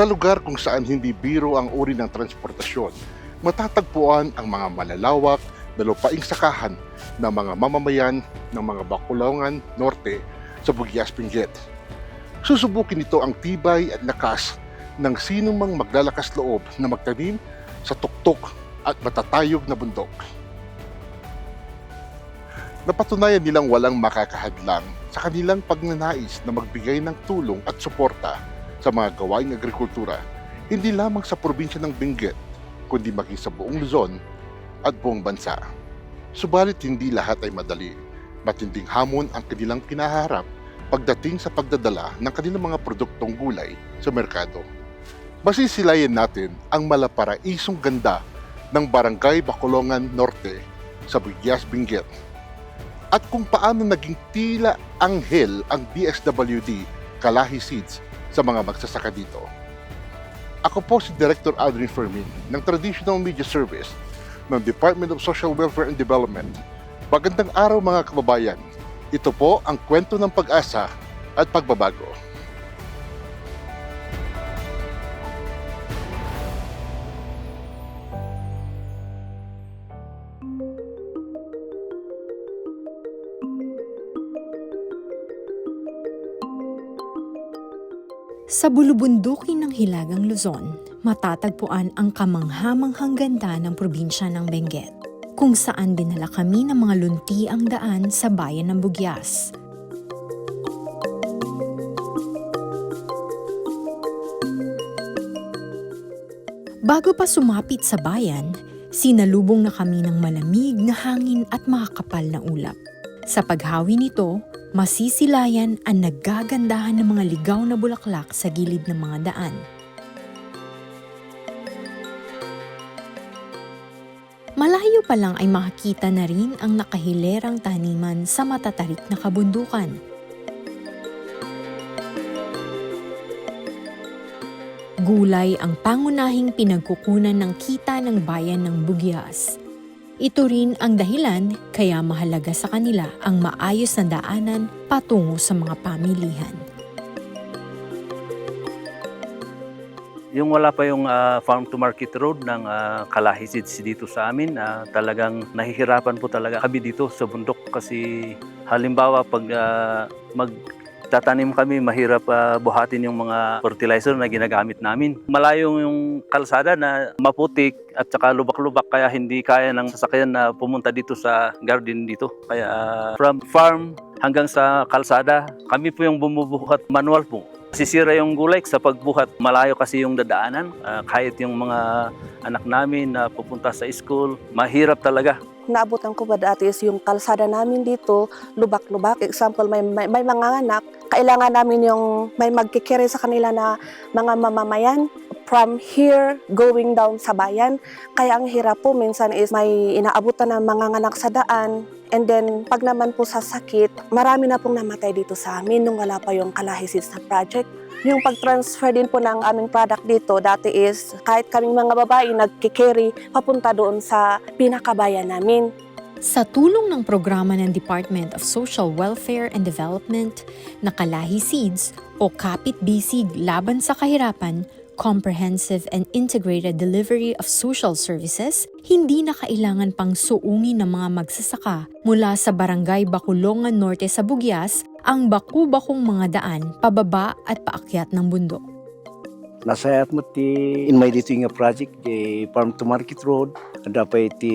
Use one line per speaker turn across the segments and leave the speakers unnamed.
Sa lugar kung saan hindi biro ang uri ng transportasyon, matatagpuan ang mga malalawak na lupaing sakahan ng mga mamamayan ng mga Bacolongan Norte sa Bugyas Benguet. Susubukin nito ang tibay at lakas ng sinong mang maglalakas loob na magtanim sa tuktok at matatayog na bundok. Napatunayan nilang walang makakahadlang sa kanilang pagnanais na magbigay ng tulong at suporta sa mga gawaing agrikultura, hindi lamang sa probinsya ng Benguet, kundi maging sa buong Luzon at buong bansa. Subalit hindi lahat ay madali. Matinding hamon ang kanilang kinaharap pagdating sa pagdadala ng kanilang mga produktong gulay sa merkado. Masisilayan natin ang malaparaisong ganda ng Barangay Bacolongan Norte sa Bugyas Benguet at kung paano naging tila anghel ang DSWD Kalahi Seeds sa mga magsasaka dito. Ako po si Director Adrian Fermin ng Traditional Media Service ng Department of Social Welfare and Development. Magandang araw mga kababayan. Ito po ang kwento ng pag-asa at pagbabago.
Sa bulubundukin ng Hilagang Luzon, matatagpuan ang kamanghamanghang ganda ng probinsya ng Benguet, kung saan dinala kami ng mga lunti ang daan sa bayan ng Bugyas. Bago pa sumapit sa bayan, sinalubong na kami ng malamig na hangin at makakapal na ulap. Sa paghawi nito, masisilayan ang naggagandahan ng mga ligaw na bulaklak sa gilid ng mga daan. Malayo pa lang ay makikita na rin ang nakahilerang taniman sa matatarik na kabundukan. Gulay ang pangunahing pinagkukunan ng kita ng bayan ng Bugyas. Ito rin ang dahilan kaya mahalaga sa kanila ang maayos na daanan patungo sa mga pamilihan.
Yung wala pa yung ah, farm to market road ng uh, Kalahi Seeds dito sa amin, ah, talagang nahihirapan po talaga kami dito sa bundok kasi halimbawa pag ah, magtatanim kami, mahirap ah, buhatin yung mga fertilizer na ginagamit namin. Malayo yung kalsada na maputik at saka lubak-lubak kaya hindi kaya ng sasakyan na pumunta dito sa garden dito. Kaya ah, from farm hanggang sa kalsada, kami po yung bumubuhat manual po. Sisira yung gulay sa pagbuhat. Malayo kasi yung dadaanan. Ah, kahit yung mga anak namin na pupunta sa school, mahirap talaga.
Naabutan ko ba dati is yung kalsada namin dito, lubak-lubak. Example, may, may, may mga anak, kailangan namin yung may magkikiri sa kanila na mga mamamayan from here going down sa bayan. Kaya ang hirap po minsan is may inaabutan ng mga anak sa daan. And then, pag naman po sa sakit, marami na pong namatay dito sa amin nung wala pa yung kalahisis na project. Yung pag-transfer din po ng aming product dito, dati is kahit kaming mga babae nagkikerry papunta doon sa pinakabayan namin.
Sa tulong ng programa ng Department of Social Welfare and Development na Kalahi Seeds o Kapit Bisig Laban sa Kahirapan, Comprehensive and Integrated Delivery of Social Services, hindi na kailangan pang suungin ng mga magsasaka mula sa Barangay Baculongan Norte sa Bugyas ang baku-bakong mga daan pababa at paakyat ng bundok.
Nasayat mo ti in may dito nga project di farm to market road ada pa iti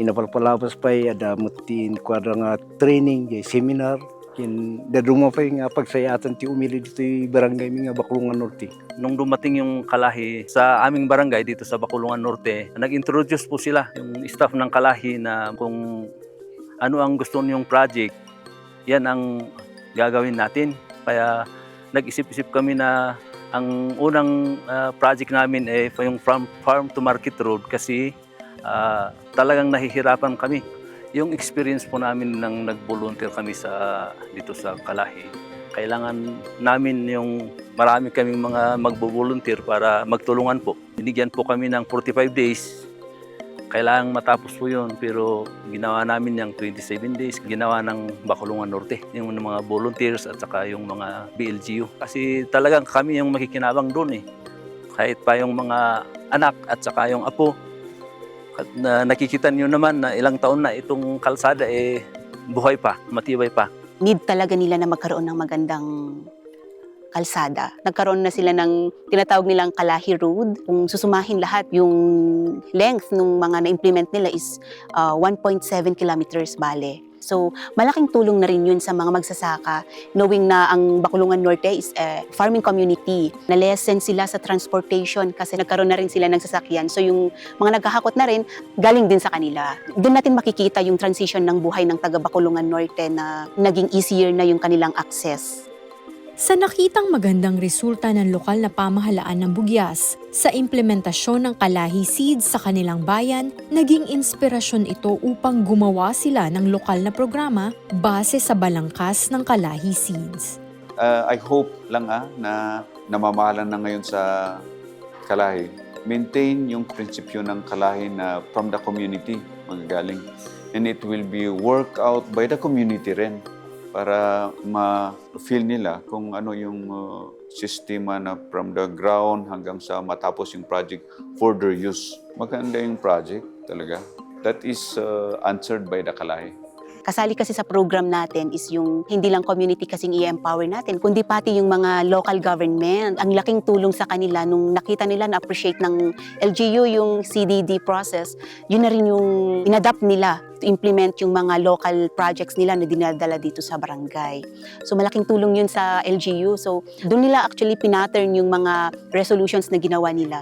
inapalpalabas pa ada mo ti kwadra nga training di seminar kin daduma pa nga pagsayatan ti umili dito yung barangay mi nga Bakulungan Norte.
Nung dumating yung Kalahi sa aming barangay dito sa Baculungan Norte, nag-introduce po sila, yung staff ng Kalahi na kung ano ang gusto niyong project, yan ang gagawin natin. Kaya nag-isip-isip kami na ang unang ah, project namin ay yung from farm to market road kasi ah, talagang nahihirapan kami. Yung experience po namin nang nag-volunteer kami sa dito sa Kalahi, kailangan namin yung marami kaming mga magbo-volunteer para magtulungan po. Binigyan po kami ng 45 days. Kailangan matapos po yun, pero ginawa namin yung 27 days, ginawa ng Bacolungan Norte, yung mga volunteers at saka yung mga BLGU. Kasi talagang kami yung makikinabang doon eh. kahit pa yung mga anak at saka yung apo. At na nakikita niyo naman na ilang taon na itong kalsada eh buhay pa, matibay pa.
need talaga nila na magkaroon ng magandang kalsada. Nagkaroon na sila ng tinatawag nilang Kalahi Road. Kung susumahin lahat, yung length ng mga na-implement nila is uh, 1.7 kilometers bale. So, malaking tulong na rin yun sa mga magsasaka, knowing na ang Bakulungan Norte is a farming community. Na-lessen sila sa transportation kasi nagkaroon na rin sila ng sasakyan. So, yung mga naghahakot na rin, galing din sa kanila. Doon natin makikita yung transition ng buhay ng taga Bakulungan Norte na naging easier na yung kanilang access.
Sa nakitang magandang resulta ng lokal na pamahalaan ng Bugyas sa implementasyon ng Kalahi Seeds sa kanilang bayan, naging inspirasyon ito upang gumawa sila ng lokal na programa base sa balangkas ng Kalahi Seeds.
Uh, I hope lang ah, na namamahalan na ngayon sa kalahi. Maintain yung prinsipyo ng kalahi na from the community magagaling. And it will be worked out by the community rin para ma-feel nila kung ano yung uh, sistema na from the ground hanggang sa matapos yung project for their use. Maganda yung project talaga. That is uh, answered by the kalahi.
Kasali kasi sa program natin is yung hindi lang community kasing i-empower natin, kundi pati yung mga local government. Ang laking tulong sa kanila nung nakita nila na appreciate ng LGU yung CDD process, yun na rin yung inadapt nila to implement yung mga local projects nila na dinadala dito sa barangay. So malaking tulong yun sa LGU. So doon nila actually pinattern yung mga resolutions na ginawa nila.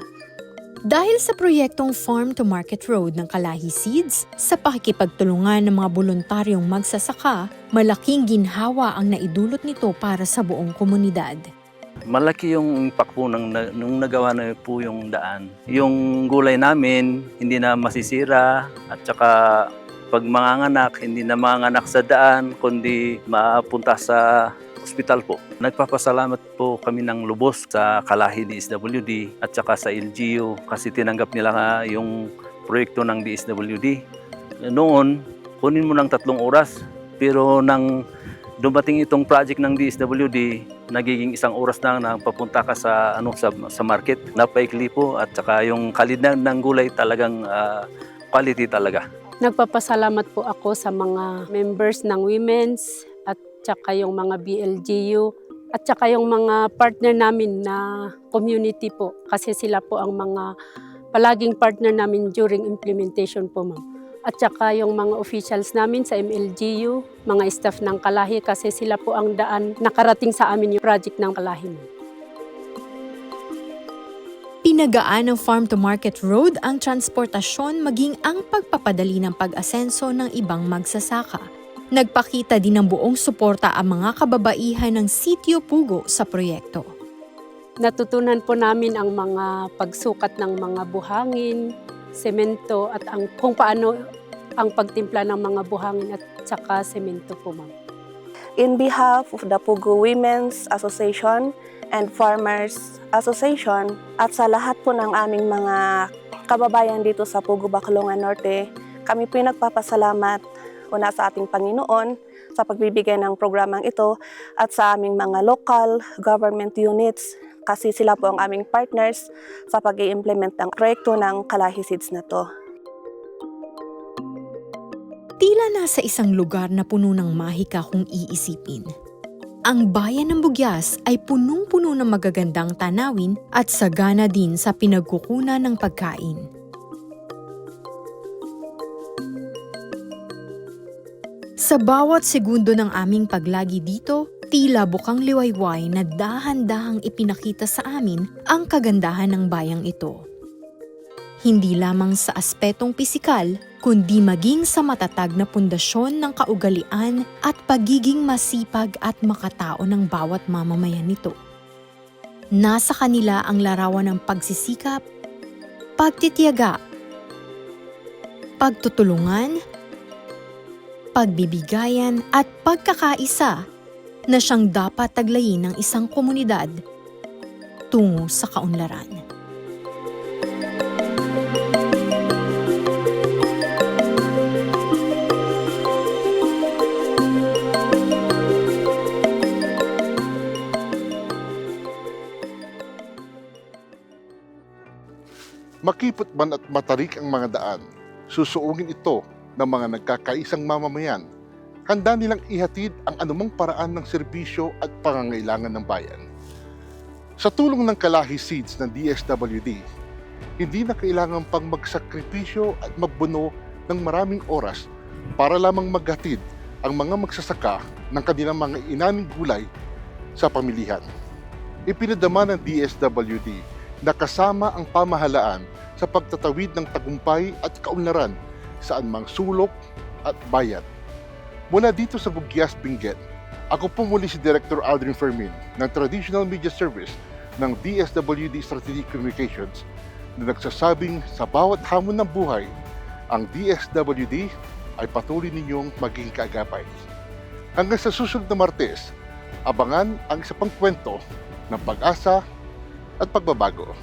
Dahil sa proyektong Farm to Market Road ng Kalahi Seeds, sa pakikipagtulungan ng mga voluntaryong magsasaka, malaking ginhawa ang naidulot nito para sa buong komunidad.
Malaki yung impact po ng, na- nung nagawa na po yung daan. Yung gulay namin, hindi na masisira at saka pag manganganak, hindi na manganganak sa daan, kundi mapunta sa ospital po. Nagpapasalamat po kami ng lubos sa Kalahi DSWD at saka sa LGU kasi tinanggap nila nga yung proyekto ng DSWD. Noon, kunin mo ng tatlong oras, pero nang dumating itong project ng DSWD, nagiging isang oras na nang papunta ka sa ano sa, sa market. Napaikli po at saka yung kalidad ng gulay talagang ah, quality talaga.
Nagpapasalamat po ako sa mga members ng women's at saka yung mga BLGU at saka yung mga partner namin na community po kasi sila po ang mga palaging partner namin during implementation po ma'am. At saka yung mga officials namin sa MLGU, mga staff ng Kalahi kasi sila po ang daan nakarating sa amin yung project ng Kalahi ma'am.
Pinagaan ng Farm to Market Road ang transportasyon maging ang pagpapadali ng pag-asenso ng ibang magsasaka. Nagpakita din ng buong suporta ang mga kababaihan ng Sitio Pugo sa proyekto.
Natutunan po namin ang mga pagsukat ng mga buhangin, semento at ang kung paano ang pagtimpla ng mga buhangin at saka semento po ma'am.
In behalf of the Pugo Women's Association and Farmers Association at sa lahat po ng aming mga kababayan dito sa Pugo, Bacolongan Norte, kami po nagpapasalamat una sa ating Panginoon sa pagbibigay ng programang ito at sa aming mga local government units kasi sila po ang aming partners sa pag implement ng proyekto ng Kalahi Seeds na to.
Tila nasa isang lugar na puno ng mahika kung iisipin. Ang bayan ng Bugyas ay punong-puno ng magagandang tanawin at sagana din sa pinagkukunan ng pagkain. Sa bawat segundo ng aming paglagi dito, tila bukang liwayway na dahan-dahang ipinakita sa amin ang kagandahan ng bayang ito. Hindi lamang sa aspetong pisikal, kundi maging sa matatag na pundasyon ng kaugalian at pagiging masipag at makatao ng bawat mamamayan nito. Nasa kanila ang larawan ng pagsisikap, pagtitiyaga, pagtutulungan, pagbibigayan at pagkakaisa na siyang dapat taglayin ng isang komunidad tungo sa kaunlaran.
Makipot man at matarik ang mga daan, susuungin ito ng mga nagkakaisang mamamayan. Handa nilang ihatid ang anumang paraan ng serbisyo at pangangailangan ng bayan. Sa tulong ng Kalahi Seeds ng DSWD, hindi na kailangan pang magsakripisyo at magbuno ng maraming oras para lamang maghatid ang mga magsasaka ng kanilang mga inaming gulay sa pamilihan. Ipinadama ng DSWD na kasama ang pamahalaan sa pagtatawid ng tagumpay at kaunlaran sa anumang sulok at bayan. Mula dito sa Bugyas, Benguet, ako po muli si Director Aldrin Fermin ng Traditional Media Service ng DSWD Strategic Communications na nagsasabing sa bawat hamon ng buhay, ang DSWD ay patuloy ninyong maging kaagapay. Hanggang sa susunod na Martes, abangan ang isa pang kwento ng pag-asa at pagbabago.